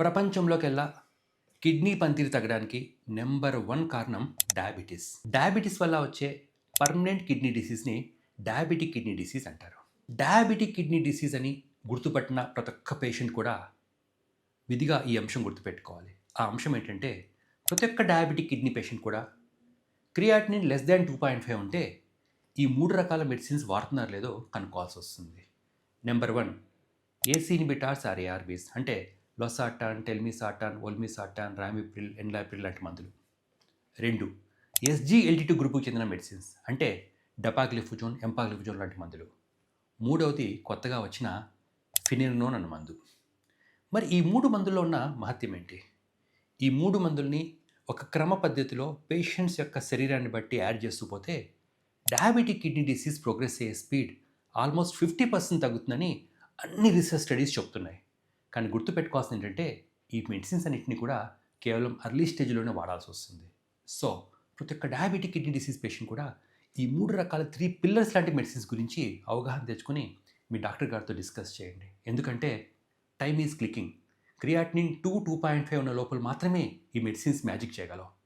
ప్రపంచంలోకెల్లా kidney పంతిరి తగ్గడానికి number one కారణం డయాబెటీస్. డయాబెటీస్ వల్ల వచ్చే పర్మనెంట్ కిడ్నీ డిసీజ్ని డయాబెటిక్ కిడ్నీ డిసీజ్ అంటారు. డయాబెటిక్ కిడ్నీ డిసీజ్ అని గుర్తుపట్టిన ప్రతి ఒక్క పేషెంట్ కూడా విధిగా ఈ అంశం గుర్తుపెట్టుకోవాలి. ఆ అంశం ఏంటంటే ప్రతి ఒక్క డయాబెటిక్ కిడ్నీ పేషెంట్ కూడా creatinine less than two point five ఉంటే ఈ మూడు రకాల మెడిసిన్స్ వాడుతున్నారు లేదో కనుక్కోవాల్సి వస్తుంది. నెంబర్ వన్ ఏసీని బిటార్స్ ఆర్ ఏఆర్బీస్. అంటే లొసాటాన్ టెల్మిసాటాన్ ఒల్మిసాటాన్ రామిప్రిల్ ఎన్లాప్రిల్ లాంటి మందులు. రెండు ఎస్జీఎల్టీ టూ చెందిన మెడిసిన్స్ అంటే డపాగ్లిఫుజోన్ ఎంపాగ్లిఫుజోన్ లాంటి మందులు. మూడవది కొత్తగా వచ్చిన ఫినిర్నోన్ అన్న మందు. మరి ఈ మూడు మందుల్లో ఉన్న మహత్యం ఏంటి? ఈ మూడు మందుల్ని ఒక క్రమ పద్ధతిలో పేషెంట్స్ యొక్క శరీరాన్ని బట్టి యాడ్ చేస్తూ పోతే డయాబెటిక్ కిడ్నీ డిసీజ్ ప్రోగ్రెస్ అయ్యే స్పీడ్ ఆల్మోస్ట్ ఫిఫ్టీ పర్సెంట్ తగ్గుతుందని అన్ని రీసెర్చ్ స్టడీస్ చెప్తున్నాయి. కానీ గుర్తుపెట్టుకోవాల్సింది ఏంటంటే ఈ మెడిసిన్స్ అన్నింటినీ కూడా కేవలం అర్లీ స్టేజ్లోనే వాడాల్సి వస్తుంది. సో ప్రతి ఒక్క డయాబెటిక్ కిడ్నీ డిసీజ్ పేషెంట్ కూడా ఈ మూడు రకాల త్రీ పిల్లర్స్ లాంటి మెడిసిన్స్ గురించి అవగాహన తెచ్చుకొని మీ డాక్టర్ గారితో డిస్కస్ చేయండి. ఎందుకంటే time is clicking creatinine two two point five ఉన్న లోపల మాత్రమే ఈ మెడిసిన్స్ మ్యాజిక్ చేయగలవు.